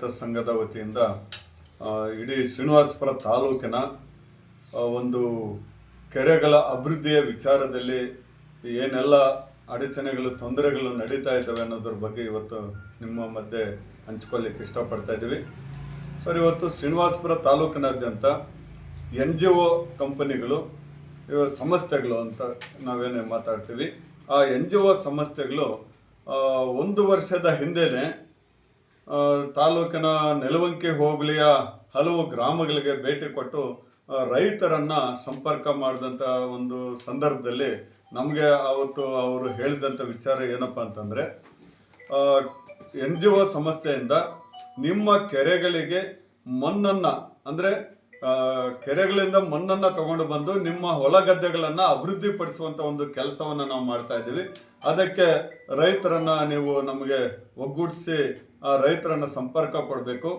ರೈತ ಸಂಘದ ವತಿಯಿಂದ ಇಡೀ ಶ್ರೀನಿವಾಸಪುರ ತಾಲೂಕಿನ ಒಂದು ಕೆರೆಗಳ ಅಭಿವೃದ್ಧಿಯ ವಿಚಾರದಲ್ಲಿ ಏನೆಲ್ಲ ಅಡಚಣೆಗಳು ತೊಂದರೆಗಳು ನಡೀತಾ ಇದ್ದಾವೆ ಅನ್ನೋದ್ರ ಬಗ್ಗೆ ಇವತ್ತು ನಿಮ್ಮ ಮಧ್ಯೆ ಹಂಚ್ಕೊಳ್ಳಿಕ್ಕೆ ಇಷ್ಟಪಡ್ತಾ ಇದ್ದೀವಿ. ಸರ್ ಇವತ್ತು ಶ್ರೀನಿವಾಸಪುರ ತಾಲೂಕಿನಾದ್ಯಂತ ಎನ್ ಜಿ ಒ ಕಂಪನಿಗಳು ಸಂಸ್ಥೆಗಳು ಅಂತ ನಾವೇನೇ ಮಾತಾಡ್ತೀವಿ. ಆ ಎನ್ ಜಿ ಒ ಸಂಸ್ಥೆಗಳು ಒಂದು ವರ್ಷದ ಹಿಂದೆನೆ ಆ, ತಾಲೂಕಿನ ನೆಲವಂಕೆ ಹೋಬಳಿಯ ಹಲವು ಗ್ರಾಮಗಳಿಗೆ ಭೇಟಿ ಕೊಟ್ಟು ರೈತರನ್ನು ಸಂಪರ್ಕ ಮಾಡಿದಂಥ ಒಂದು ಸಂದರ್ಭದಲ್ಲಿ ನಮಗೆ ಅವತ್ತು ಅವರು ಹೇಳಿದಂಥ ವಿಚಾರ ಏನಪ್ಪ ಅಂತಂದರೆ ಎನ್ ಜಿ ಒ ಸಂಸ್ಥೆಯಿಂದ ನಿಮ್ಮ ಕೆರೆಗಳಿಗೆ ಮಣ್ಣನ್ನು, ಅಂದರೆ ಕೆರೆಗಳಿಂದ ಮಣ್ಣನ್ನ ತಗೊಂಡು ಬಂದು ನಿಮ್ಮ ಹೊಲ ಗದ್ದೆಗಳನ್ನ ಅಭಿವೃದ್ಧಿ ಪಡಿಸುವಂತ ಒಂದು ಕೆಲಸವನ್ನ ನಾವು ಮಾಡ್ತಾ ಇದ್ದೀವಿ. ಅದಕ್ಕೆ ರೈತರನ್ನ ನೀವು ನಮಗೆ ಒಗ್ಗೂಡಿಸಿ ರೈತರನ್ನ ಸಂಪರ್ಕ ಕೊಡಬೇಕು.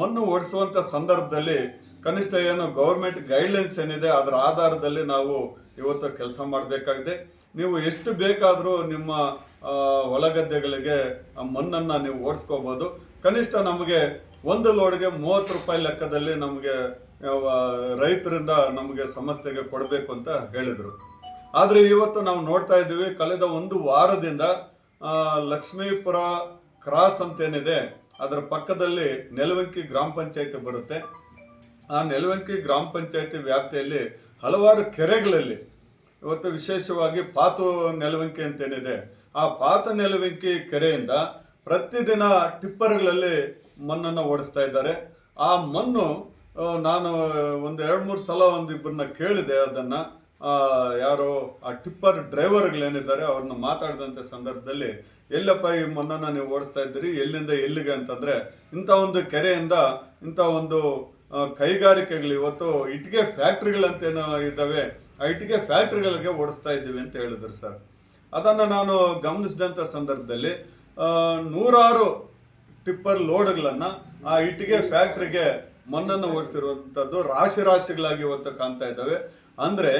ಮಣ್ಣು ಓಡಿಸುವಂತ ಸಂದರ್ಭದಲ್ಲಿ ಕನಿಷ್ಠ ಏನು ಗೌರ್ಮೆಂಟ್ ಗೈಡ್ಲೈನ್ಸ್ ಏನಿದೆ, ಅದರ ಆಧಾರದಲ್ಲಿ ನಾವು ಇವತ್ತು ಕೆಲಸ ಮಾಡಬೇಕಾಗಿದೆ. ನೀವು ಎಷ್ಟು ಬೇಕಾದರೂ ನಿಮ್ಮ ಒಳಗದ್ದೆಗಳಿಗೆ ಮಣ್ಣನ್ನ ನೀವು ಓಡಿಸ್ಕೋಬೋದು. ಕನಿಷ್ಠ ನಮಗೆ ಒಂದು ಲೋಡ್ಗೆ ಮೂವತ್ತು ರೂಪಾಯಿ ಲೆಕ್ಕದಲ್ಲಿ ನಮಗೆ ರೈತರಿಂದ ನಮಗೆ ಸಮಸ್ಯೆಗೆ ಕೊಡಬೇಕು ಅಂತ ಹೇಳಿದರು. ಆದರೆ ಇವತ್ತು ನಾವು ನೋಡ್ತಾ ಇದ್ದೀವಿ, ಕಳೆದ ಒಂದು ವಾರದಿಂದ ಲಕ್ಷ್ಮೀಪುರ ಕ್ರಾಸ್ ಅಂತ ಏನಿದೆ, ಅದರ ಪಕ್ಕದಲ್ಲಿ ನೆಲವಂಕಿ ಗ್ರಾಮ ಪಂಚಾಯತಿ ಬರುತ್ತೆ. ಆ ನೆಲವಂಕಿ ಗ್ರಾಮ ಪಂಚಾಯತಿ ವ್ಯಾಪ್ತಿಯಲ್ಲಿ ಹಲವಾರು ಕೆರೆಗಳಲ್ಲಿ ಇವತ್ತು ವಿಶೇಷವಾಗಿ ಪಾತು ನೆಲವಂಕಿ ಅಂತೇನಿದೆ, ಆ ಪಾತ ನೆಲವಂಕಿ ಕೆರೆಯಿಂದ ಪ್ರತಿದಿನ ಟಿಪ್ಪರ್ಗಳಲ್ಲಿ ಮಣ್ಣನ್ನು ಓಡಿಸ್ತಾ ಇದ್ದಾರೆ. ಆ ಮಣ್ಣು ನಾನು ಒಂದು ಎರಡು ಮೂರು ಸಲ ಒಂದು ಇಬ್ಬರನ್ನ ಕೇಳಿದೆ ಅದನ್ನ. ಯಾರೋ ಆ ಟಿಪ್ಪರ್ ಡ್ರೈವರ್ಗಳೇನಿದ್ದಾರೆ, ಅವ್ರನ್ನ ಮಾತಾಡಿದಂಥ ಸಂದರ್ಭದಲ್ಲಿ, ಎಲ್ಲಪ್ಪ, ಈ ಮಣ್ಣನ್ನು ನೀವು ಓಡಿಸ್ತಾ ಇದ್ದೀರಿ, ಎಲ್ಲಿಂದ ಎಲ್ಲಿಗೆ? ಅಂತಂದ್ರೆ, ಇಂಥ ಒಂದು ಕೆರೆಯಿಂದ, ಇಂಥ ಒಂದು ಕೈಗಾರಿಕೆಗಳು ಇವತ್ತು ಇಟ್ಟಿಗೆ ಫ್ಯಾಕ್ಟ್ರಿಗಳಂತೇನೋ ಇದ್ದಾವೆ, ಆ ಇಟ್ಟಿಗೆ ಫ್ಯಾಕ್ಟ್ರಿಗಳಿಗೆ ಓಡಿಸ್ತಾ ಇದ್ದೀವಿ ಅಂತ ಹೇಳಿದ್ರು ಸರ್. ಅದನ್ನು ನಾನು ಗಮನಿಸಿದಂಥ ಸಂದರ್ಭದಲ್ಲಿ ನೂರಾರು ಟಿಪ್ಪರ್ ಲೋಡ್ಗಳನ್ನ ಆ ಇಟ್ಟಿಗೆ ಫ್ಯಾಕ್ಟ್ರಿಗೆ ಮಣ್ಣನ್ನು ಓಡಿಸಿರುವಂಥದ್ದು ರಾಶಿ ರಾಶಿಗಳಾಗಿ ಇವತ್ತು ಕಾಣ್ತಾ ಇದ್ದಾವೆ. ಅಂದ್ರೆ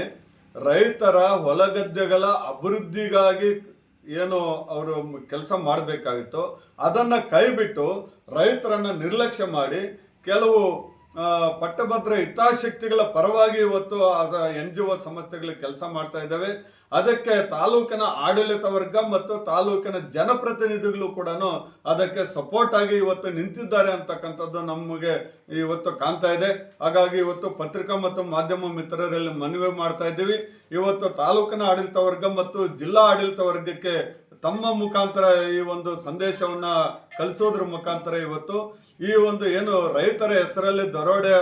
ರೈತರ ಹೊಲಗದ್ದೆಗಳ ಅಭಿವೃದ್ಧಿಗಾಗಿ ಏನು ಅವರು ಕೆಲಸ ಮಾಡಬೇಕಾಗಿತ್ತು. ಅದನ್ನ ಕೈಬಿಟ್ಟು ರೈತರನ್ನ ನಿರ್ಲಕ್ಷ್ಯ ಮಾಡಿ ಕೆಲವು ಪಟ್ಟಭದ್ರ ಹಿತಾಸಕ್ತಿಗಳ ಪರವಾಗಿ ಇವತ್ತು ಎನ್ ಜಿ ಒ ಸಂಸ್ಥೆಗಳು ಕೆಲಸ ಮಾಡ್ತಾ ಇದ್ದಾವೆ. ಅದಕ್ಕೆ ತಾಲೂಕಿನ ಆಡಳಿತ ವರ್ಗ ಮತ್ತು ತಾಲೂಕಿನ ಜನಪ್ರತಿನಿಧಿಗಳು ಕೂಡ ಅದಕ್ಕೆ ಸಪೋರ್ಟ್ ಆಗಿ ಇವತ್ತು ನಿಂತಿದ್ದಾರೆ ಅಂತಕ್ಕಂಥದ್ದು ನಮಗೆ ಇವತ್ತು ಕಾಣ್ತಾ ಇದೆ. ಹಾಗಾಗಿ ಇವತ್ತು ಪತ್ರಿಕಾ ಮತ್ತು ಮಾಧ್ಯಮ ಮಿತ್ರರಲ್ಲಿ ಮನವಿ ಮಾಡ್ತಾ ಇದ್ದೀವಿ. ಇವತ್ತು ತಾಲೂಕಿನ ಆಡಳಿತ ವರ್ಗ ಮತ್ತು ಜಿಲ್ಲಾ ಆಡಳಿತ ವರ್ಗಕ್ಕೆ ತಮ್ಮ ಮುಖಾಂತರ ಈ ಒಂದು ಸಂದೇಶವನ್ನ ಕಲಿಸೋದ್ರ ಮುಖಾಂತರ ಇವತ್ತು ಈ ಒಂದು ಏನು ರೈತರ ಹೆಸರಲ್ಲಿ ದರೋಡೆ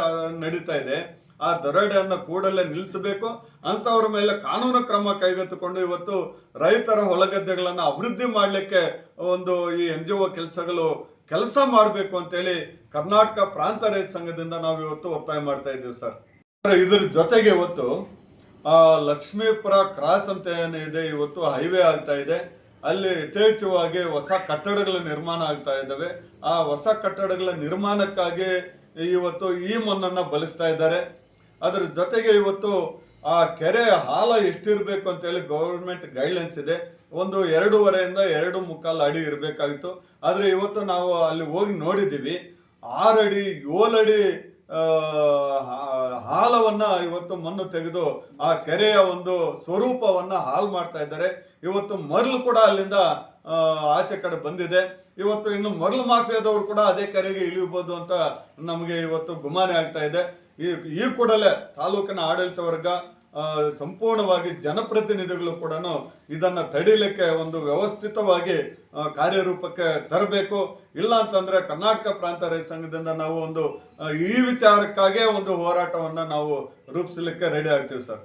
ನಡೀತಾ ಇದೆ. ಆ ದರೋಡೆಯನ್ನ ಕೂಡಲೇ ನಿಲ್ಲಿಸಬೇಕು. ಅಂತವ್ರ ಮೇಲೆ ಕಾನೂನು ಕ್ರಮ ಕೈಗೆತ್ತಿಕೊಂಡು ಇವತ್ತು ರೈತರ ಹೊಲಗದ್ದೆಗಳನ್ನು ಅಭಿವೃದ್ಧಿ ಮಾಡಲಿಕ್ಕೆ ಒಂದು ಈ ಎನ್ ಜಿ ಒ ಕೆಲಸಗಳು ಕೆಲಸ ಮಾಡಬೇಕು ಅಂತೇಳಿ ಕರ್ನಾಟಕ ಪ್ರಾಂತ ರೈತ ಸಂಘದಿಂದ ನಾವು ಇವತ್ತು ಒತ್ತಾಯ ಮಾಡ್ತಾ ಇದ್ದೀವಿ ಸರ್. ಇದ್ರ ಜೊತೆಗೆ ಇವತ್ತು ಲಕ್ಷ್ಮೀಪುರ ಕ್ರಾಸ್ ಅಂತ ಏನಿದೆ ಇವತ್ತು ಹೈವೇ ಆಗ್ತಾ ಇದೆ. ಅಲ್ಲಿ ಯಥೇಚ್ಛವಾಗಿ ಹೊಸ ಕಟ್ಟಡಗಳ ನಿರ್ಮಾಣ ಆಗ್ತಾ ಇದ್ದಾವೆ. ಆ ಹೊಸ ಕಟ್ಟಡಗಳ ನಿರ್ಮಾಣಕ್ಕಾಗಿ ಇವತ್ತು ಈ ಮಣ್ಣನ್ನ ಬಳಸ್ತಾ ಇದ್ದಾರೆ. ಅದರ ಜೊತೆಗೆ ಇವತ್ತು ಆ ಕೆರೆ ಹಾಲ ಎಷ್ಟಿರಬೇಕು ಅಂತೇಳಿ ಗೌರ್ಮೆಂಟ್ ಗೈಡ್ಲೈನ್ಸ್ ಇದೆ. ಒಂದು ಎರಡೂವರೆಯಿಂದ ಎರಡು ಮುಕ್ಕಾಲು ಅಡಿ ಇರಬೇಕಾಗಿತ್ತು. ಆದರೆ ಇವತ್ತು ನಾವು ಅಲ್ಲಿ ಹೋಗಿ ನೋಡಿದ್ದೀವಿ. ಆರಡಿ ಅಡಿ ಆ, ಹಾ- ಹಾಲವನ್ನ ಇವತ್ತು ಮಣ್ಣು ತೆಗೆದು ಆ ಕೆರೆಯ ಒಂದು ಸ್ವರೂಪವನ್ನ ಹಾಳು ಮಾಡ್ತಾ ಇದ್ದಾರೆ. ಇವತ್ತು ಮರಳು ಕೂಡ ಅಲ್ಲಿಂದ ಆಚೆ ಕಡೆ ಬಂದಿದೆ. ಇವತ್ತು ಇನ್ನು ಮರಳು ಮಾಫಿಯಾದವರು ಕೂಡ ಅದೇ ಕೆರೆಗೆ ಇಳಿಯಬಹುದು ಅಂತ ನಮಗೆ ಇವತ್ತು ಗುಮಾನೆ ಆಗ್ತಾ ಇದೆ. ಈ ಈ ಕೂಡಲೇ ತಾಲೂಕಿನ ಆಡಳಿತ ವರ್ಗ ಸಂಪೂರ್ಣವಾಗಿ ಜನಪ್ರತಿನಿಧಿಗಳು ಕೂಡ ಇದನ್ನ ತಡಿಲಿಕ್ಕೆ ಒಂದು ವ್ಯವಸ್ಥಿತವಾಗಿ ಕಾರ್ಯರೂಪಕ್ಕೆ ತರಬೇಕು. ಇಲ್ಲ ಅಂತಂದ್ರೆ ಕರ್ನಾಟಕ ಪ್ರಾಂತ ರೈತ ಸಂಘದಿಂದ ನಾವು ಒಂದು ಈ ವಿಚಾರಕ್ಕಾಗೇ ಒಂದು ಹೋರಾಟವನ್ನ ನಾವು ರೂಪಿಸಲಿಕ್ಕೆ ರೆಡಿ ಆಗ್ತೀವಿ ಸರ್.